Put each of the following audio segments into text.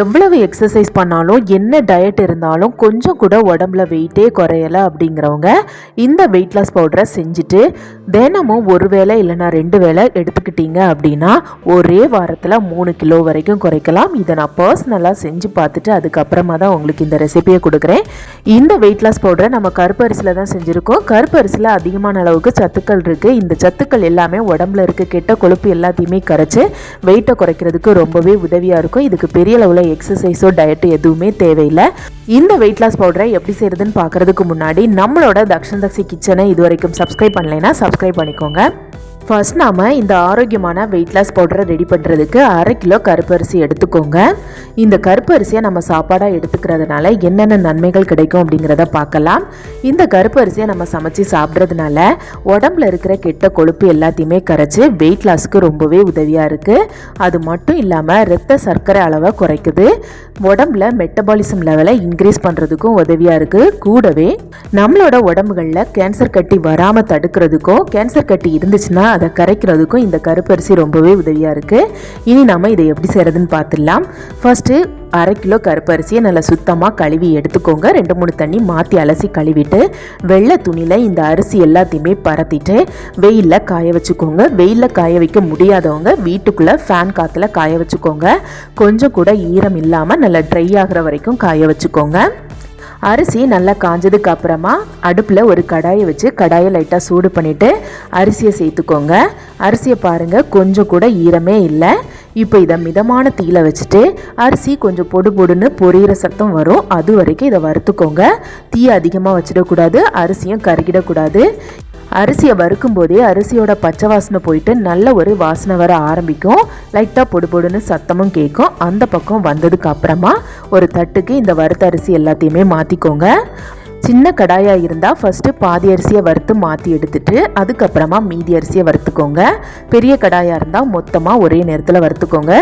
எவ்வளவு எக்ஸசைஸ் பண்ணாலும் என்ன டயட் இருந்தாலும் கொஞ்சம் கூட உடம்புல வெயிட்டே குறையலை அப்படிங்கிறவங்க இந்த வெயிட் லாஸ் பவுடரை செஞ்சுட்டு தினமும் ஒரு வேளை இல்லைன்னா ரெண்டு வேளை எடுத்துக்கிட்டீங்க அப்படின்னா ஒரே வாரத்தில் மூணு கிலோ வரைக்கும் குறைக்கலாம். இதை நான் பர்சனலாக செஞ்சு பார்த்துட்டு அதுக்கப்புறமா தான் உங்களுக்கு இந்த ரெசிபியை கொடுக்குறேன். இந்த வெயிட் லாஸ் பவுடரை நம்ம கருப்பரிசியில் தான் செஞ்சுருக்கோம். கருப்பரிசியில் அதிகமான அளவுக்கு சத்துக்கள் இருக்குது இந்த சத்துக்கள் எல்லாமே உடம்புல இருக்க கெட்ட கொழுப்பு எல்லாத்தையுமே கரைச்சி வெயிட்டை குறைக்கிறதுக்கு ரொம்பவே உதவியாக இருக்கும். இதுக்கு பெரிய அளவில் எக்ஸசைஸோ டயட்டு எதுவுமே தேவையில்லை. இந்த வெயிட் லாஸ் பவுடரை எப்படி செய்யறதுன்னு பார்க்குறதுக்கு முன்னாடி நம்மளோட தக்ஷன் தக்ஷி கிச்சனை இது வரைக்கும் சப்ஸ்கிரைப் பண்ணலைன்னா சப்ஸ்கிரைப் பண்ணிக்கோங்க. ஃபர்ஸ்ட் நாம் இந்த ஆரோக்கியமான வெயிட் லாஸ் பவுடரை ரெடி பண்ணுறதுக்கு அரை கிலோ கருப்பரிசி எடுத்துக்கோங்க. இந்த கருப்பரிசியை நம்ம சாப்பாடாக எடுத்துக்கிறதுனால என்னென்ன நன்மைகள் கிடைக்கும் அப்படிங்கிறத பார்க்கலாம். இந்த கருப்பரிசியை நம்ம சமைச்சு சாப்பிட்றதுனால உடம்புல இருக்கிற கெட்ட கொழுப்பு எல்லாத்தையுமே கரைச்சி வெயிட் லாஸ்க்கு ரொம்பவே உதவியாக இருக்குது அது மட்டும் இல்லாமல் ரத்த சர்க்கரை அளவை குறைக்குது. உடம்புல மெட்டபாலிசம் லெவலை இன்க்ரீஸ் பண்ணுறதுக்கும் உதவியாக இருக்குது கூடவே நம்மளோட உடம்புகளில் கேன்சர் கட்டி வராமல் தடுக்கிறதுக்கும் கேன்சர் கட்டி இருந்துச்சுன்னா அதை கரைக்கிறதுக்கும் இந்த கருப்பரிசி ரொம்பவே உதவியாக இருக்குது இனி நம்ம இதை எப்படி செய்கிறதுன்னு பார்த்துடலாம். ஃபர்ஸ்ட்டு அரை கிலோ கருப்பரிசியை நல்லா சுத்தமாக கழுவி எடுத்துக்கோங்க. ரெண்டு மூணு தண்ணி மாற்றி அலசி கழுவிட்டு வெள்ளை துணியில் இந்த அரிசி எல்லாத்தையுமே பரத்திட்டு வெயிலில் காய வச்சுக்கோங்க. வெயிலில் காய வைக்க முடியாதவங்க வீட்டுக்குள்ளே ஃபேன் காற்றுல காய வச்சுக்கோங்க. கொஞ்சம் கூட ஈரம் இல்லாமல் நல்லா ட்ரை ஆகிற வரைக்கும் காய வச்சுக்கோங்க. அரிசி நல்லா காஞ்சதுக்கு அப்புறமா அடுப்பில் ஒரு கடாயை வச்சு கடாயை லைட்டாக சூடு பண்ணிவிட்டு அரிசியை சேர்த்துக்கோங்க. அரிசியை பாருங்கள் கொஞ்சம் கூட ஈரமே இல்லை. இப்போ இதை மிதமான தீயில வச்சுட்டு அரிசி கொஞ்சம் பொடு பொடுன்னு பொரியிற சத்தம் வரும். அது வரைக்கும் இதை வறுத்துக்கோங்க. தீ அதிகமாக வச்சிடக்கூடாது அரிசியும் கருகிடக்கூடாது. அரிசியை வறுக்கும் போதே அரிசியோட பச்சை வாசனை போயிட்டு நல்ல ஒரு வாசனை வர ஆரம்பிக்கும். லைட்டாக பொடு பொடுன்னு சத்தமும் கேட்கும். அந்த பக்கம் வந்ததுக்கு அப்புறமா ஒரு தட்டுக்கு இந்த வறுத்த அரிசி எல்லாத்தையுமே மாற்றிக்கோங்க சின்ன கடாயாக இருந்தால் ஃபஸ்ட்டு பாதி அரிசியை வறுத்து மாற்றி எடுத்துட்டு அதுக்கப்புறமா மீதி அரிசியை வறுத்துக்கோங்க. பெரிய கடாயாக இருந்தால் மொத்தமாக ஒரே நேரத்தில் வறுத்துக்கோங்க.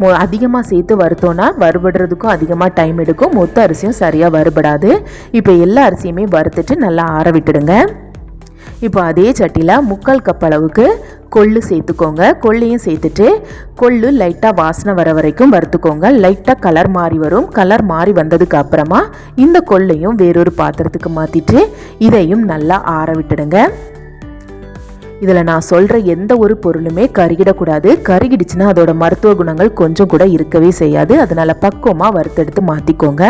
மொ அதிகமாக சேர்த்து வறுத்தோன்னா வறுபடுறதுக்கும் அதிகமாக டைம் எடுக்கும். மொத்த அரிசியும் சரியாக வறுபடாது. இப்போ எல்லா அரிசியுமே வறுத்துட்டு நல்லா ஆற விட்டுடுங்க. இப்போ அதே சட்டியில் முக்கால் கப் அளவுக்கு கொள்ளு சேர்த்துக்கோங்க. கொள்ளையும் சேர்த்துட்டு கொள்ளு லைட்டாக வாசனை வர வரைக்கும் வறுத்துக்கோங்க. லைட்டாக கலர் மாறி வரும். கலர் மாறி வந்ததுக்கு அப்புறமா இந்த கொள்ளையும் வேறொரு பாத்திரத்துக்கு மாற்றிட்டு இதையும் நல்லா ஆற விட்டுடுங்க. இதில் நான் சொல்கிற எந்த ஒரு பொருளுமே கருகிடக்கூடாது. கருகிடுச்சுன்னா அதோட மருத்துவ குணங்கள் கொஞ்சம் கூட இருக்கவே செய்யாது. அதனால் பக்குவமாக வறுத்தெடுத்து மாற்றிக்கோங்க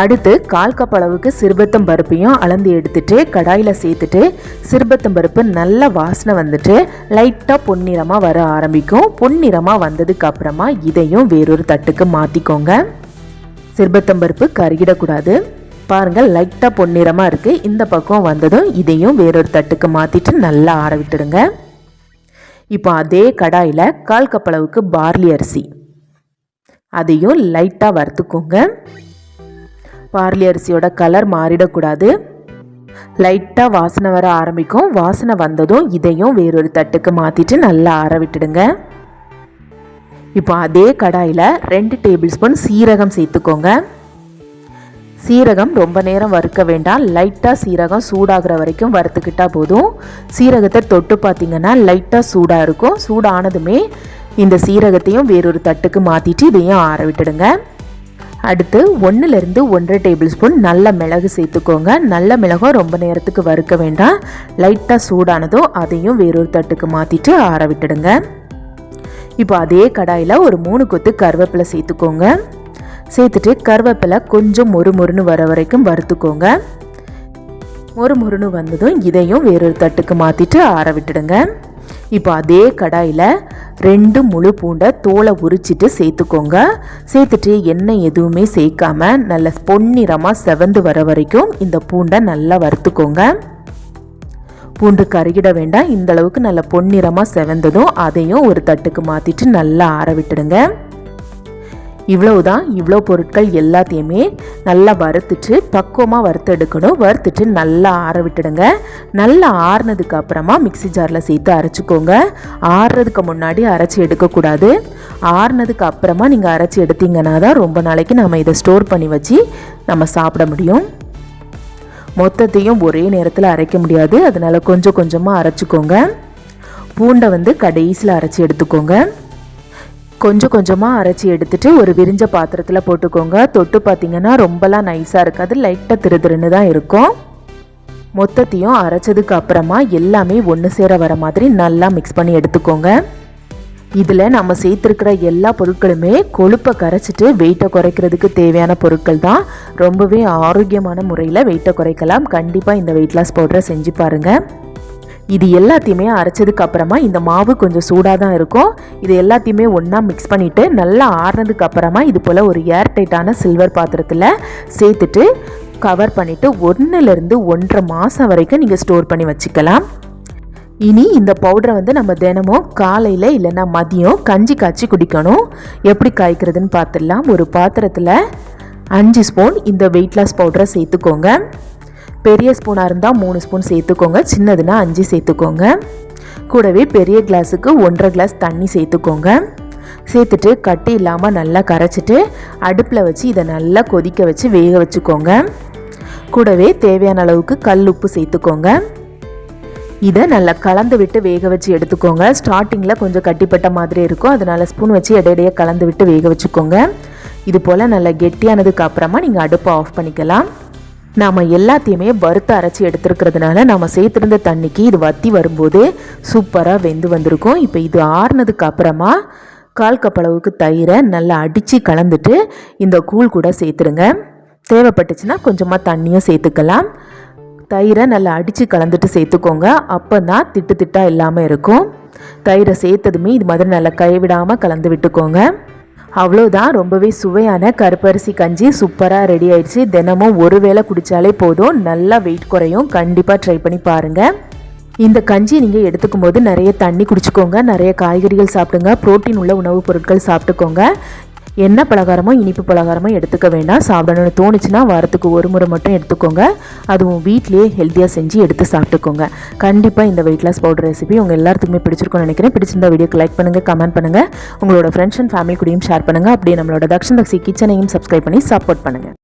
அடுத்து கால் கப் அளவுக்கு சிறுபத்தம் பருப்பையும் அளந்து எடுத்துட்டு கடாயில் சேர்த்துட்டு சிறுபத்தம் பருப்பு நல்ல வாசனை வந்துட்டு லைட்டாக பொன்னிறமாக வர ஆரம்பிக்கும். பொன்னிறமாக வந்ததுக்கு அப்புறமா இதையும் வேறொரு தட்டுக்கு மாற்றிக்கோங்க சிறுபத்தம் பருப்பு கருகிடக்கூடாது. பாருங்கள் லைட்டாக பொன்னிறமாக இருக்குது இந்த பக்கம் வந்ததும் இதையும் வேறொரு தட்டுக்கு மாற்றிட்டு நல்லா ஆற விட்டுடுங்க. இப்போ அதே கடாயில் கால் கப்பளவுக்கு பார்லி அரிசி. அதையும் லைட்டாக வறுத்துக்கோங்க. பார்லி அரிசியோட கலர் மாறிடக்கூடாது. லைட்டாக வாசனை வர ஆரம்பிக்கும். வாசனை வந்ததும் இதையும் வேறொரு தட்டுக்கு மாற்றிட்டு நல்லா ஆற விட்டுடுங்க. இப்போ அதே கடாயில் ரெண்டு டேபிள் ஸ்பூன் சீரகம் சேர்த்துக்கோங்க. சீரகம் ரொம்ப நேரம் வறுக்க வேண்டாம். லைட்டாக சீரகம் சூடாகிற வரைக்கும் வறுத்துக்கிட்டால் போதும். சீரகத்தை தொட்டு பார்த்திங்கன்னா லைட்டாக சூடாக இருக்கும். சூடானதுமே இந்த சீரகத்தையும் வேறொரு தட்டுக்கு மாற்றிட்டு இதையும் ஆற விட்டுடுங்க. அடுத்து ஒன்றுலேருந்து ஒன்றரை டேபிள் ஸ்பூன் நல்ல மிளகு சேர்த்துக்கோங்க. நல்ல மிளகும் ரொம்ப நேரத்துக்கு வறுக்க வேண்டாம். லைட்டாக சூடானதும் அதையும் வேறொரு தட்டுக்கு மாற்றிட்டு ஆற விட்டுடுங்க. இப்போ அதே கடாயில் ஒரு மூணு கொத்து கருவேப்பிலை சேர்த்துக்கோங்க. சேர்த்துட்டு கருவேப்பிலை கொஞ்சம் மொறு மொறுன்னு வர வரைக்கும் வறுத்துக்கோங்க. ஒரு முருணு வந்ததும் இதையும் வேறொரு தட்டுக்கு மாற்றிட்டு ஆற விட்டுடுங்க. இப்போ அதே கடாயில் ரெண்டு முழு பூண்டை தோலை உரிச்சிட்டு சேர்த்துக்கோங்க. சேர்த்துட்டு எண்ணெய் எதுவுமே சேர்க்காம நல்ல பொன்னிறமாக செவந்து வர வரைக்கும் இந்த பூண்டை நல்லா வறுத்துக்கோங்க. பூண்டு கருகிட வேண்டாம். இந்தளவுக்கு நல்ல பொன்னிறமாக செவந்ததும் அதையும் ஒரு தட்டுக்கு மாற்றிட்டு நல்லா ஆற விட்டுடுங்க. இவ்வளவுதான் இவ்வளோ பொருட்கள் எல்லாத்தையுமே நல்லா வறுத்துட்டு பக்குவமாக வறுத்து எடுக்கணும் வறுத்துட்டு நல்லா ஆற விட்டுடுங்க. நல்லா ஆறுனதுக்கு அப்புறமா மிக்சி ஜாரில் சேர்த்து அரைச்சிக்கோங்க. ஆறுறதுக்கு முன்னாடி அரைச்சி எடுக்கக்கூடாது. ஆறுனதுக்கு அப்புறமா நீங்கள் அரைச்சி எடுத்தீங்கன்னா தான் ரொம்ப நாளைக்கு நம்ம இதை ஸ்டோர் பண்ணி வச்சு நம்ம சாப்பிட முடியும். மொத்தத்தையும் ஒரே நேரத்தில் அரைக்க முடியாது. அதனால் கொஞ்சம் கொஞ்சமாக அரைச்சிக்கோங்க. பூண்டை வந்து கடைசியில் அரைச்சி எடுத்துக்கோங்க. கொஞ்சம் கொஞ்சமாக அரைச்சி எடுத்துட்டு ஒரு விரிஞ்ச பாத்திரத்தில் போட்டுக்கோங்க. தொட்டு பார்த்தீங்கன்னா ரொம்பலாம் நைஸாக இருக்காது. லைட்டாக திருதிருன்னு தான் இருக்கும். மொத்தத்தையும் அரைச்சதுக்கு அப்புறமா எல்லாமே ஒன்று சேர வர மாதிரி நல்லா மிக்ஸ் பண்ணி எடுத்துக்கோங்க. இதில் நம்ம சேர்த்துருக்கிற எல்லா பொருட்களுமே கொழுப்பை கரைச்சிட்டு வெயிட்டை குறைக்கிறதுக்கு தேவையான பொருட்கள் தான். ரொம்பவே ஆரோக்கியமான முறையில் வெயிட்டை குறைக்கலாம். கண்டிப்பாக இந்த வெயிட் லாஸ் பவுடரை செஞ்சு பாருங்கள் இது எல்லாத்தையுமே அரைச்சதுக்கு அப்புறமா இந்த மாவு கொஞ்சம் சூடாக தான் இருக்கும். இது எல்லாத்தையுமே ஒன்றா மிக்ஸ் பண்ணிவிட்டு நல்லா ஆறுனதுக்கு அப்புறமா இது போல் ஒரு ஏர் டைட்டான சில்வர் பாத்திரத்தில் சேர்த்துட்டு கவர் பண்ணிவிட்டு ஒன்றுலேருந்து ஒன்றரை மாதம் வரைக்கும் நீங்கள் ஸ்டோர் பண்ணி வச்சுக்கலாம். இனி இந்த பவுடரை வந்து நம்ம தினமும் காலையில் இல்லைன்னா மதியம் கஞ்சி காய்ச்சி குடிக்கணும். எப்படி காய்க்கிறதுன்னு பார்த்துடலாம் ஒரு பாத்திரத்தில் அஞ்சு ஸ்பூன் இந்த வெயிட் லாஸ் பவுடரை சேர்த்துக்கோங்க. பெரிய ஸ்பூனாக இருந்தால் மூணு ஸ்பூன் சேர்த்துக்கோங்க. சின்னதுன்னா அஞ்சு சேர்த்துக்கோங்க. கூடவே பெரிய கிளாஸுக்கு ஒன்றரை கிளாஸ் தண்ணி சேர்த்துக்கோங்க. சேர்த்துட்டு கட்டி இல்லாமல் நல்லா கரைச்சிட்டு அடுப்பில் வச்சு இதை நல்லா கொதிக்க வச்சு வேக வச்சுக்கோங்க. கூடவே தேவையான அளவுக்கு கல் உப்பு சேர்த்துக்கோங்க. இதை நல்லா கலந்து விட்டு வேக வச்சு எடுத்துக்கோங்க. ஸ்டார்டிங்கில் கொஞ்சம் கட்டிப்பட்ட மாதிரி இருக்கும். அதனால் ஸ்பூன் வச்சு இடையிடையே கலந்து விட்டு வேக வச்சுக்கோங்க. இது போல் நல்லா கெட்டியானதுக்கு அப்புறமா நீங்கள் அடுப்பை ஆஃப் பண்ணிக்கலாம். நாம் எல்லாத்தையுமே வறுத்து அரைச்சி எடுத்துருக்கிறதுனால நம்ம சேர்த்துருந்த தண்ணிக்கு இது வத்தி வரும்போது சூப்பராக வெந்து வந்திருக்கும். இப்போ இது ஆறுனதுக்கு அப்புறமா கால் கப்பளவுக்கு தயிரை நல்லா அடித்து கலந்துட்டு இந்த கூழ் கூட சேர்த்துருங்க. தேவைப்பட்டுச்சுன்னா கொஞ்சமாக தண்ணியும் சேர்த்துக்கலாம். தயிரை நல்லா அடித்து கலந்துட்டு சேர்த்துக்கோங்க. அப்போ தான் திட்டு திட்டாக இல்லாமல் இருக்கும். தயிரை சேர்த்ததுமே இது மாதிரி நல்லா கைவிடாமல் கலந்து விட்டுக்கோங்க. அவ்வளோதான் ரொம்பவே சுவையான கருப்பரிசி கஞ்சி சூப்பராக ரெடி ஆயிடுச்சு. தினமும் ஒரு வேளை குடித்தாலே போதும். நல்லா வெயிட் குறையும். கண்டிப்பாக ட்ரை பண்ணி பாருங்கள் இந்த கஞ்சி நீங்கள் எடுத்துக்கும் போது நிறைய தண்ணி குடிச்சுக்கோங்க. நிறைய காய்கறிகள் சாப்பிடுங்க. புரோட்டீன் உள்ள உணவுப் பொருட்கள் சாப்பிட்டுக்கோங்க. என்ன பலகாரமோ இனிப்பு பலகாரமோ எடுத்துக்க வேண்டாம். சாப்பிடணும்னு தோணுச்சுன்னா வாரத்துக்கு ஒரு முறை மட்டும் எடுத்துக்கோங்க. அதுவும் வீட்லேயே ஹெல்த்தியாக செஞ்சு எடுத்து சாப்பிட்டுக்கோங்க. கண்டிப்பாக இந்த வெயிட் லாஸ் பவுடர் ரெசிபி உங்கள் எல்லாத்துக்குமே பிடிச்சிருக்கும்னு நினைக்கிறேன். பிடிச்சிருந்த வீடியோக்கு லைக் பண்ணுங்கள் கமெண்ட் பண்ணுங்கள் உங்களோட ஃப்ரெண்ட்ஸ் அண்ட் ஃபேமிலி கூடயும் ஷேர் பண்ணுங்கள் அப்படியே நம்மளோட தக்ஷன் தக்ஷி கிச்சனையும் சப்ஸ்கிரைப் பண்ணி சப்போர்ட் பண்ணுங்கள்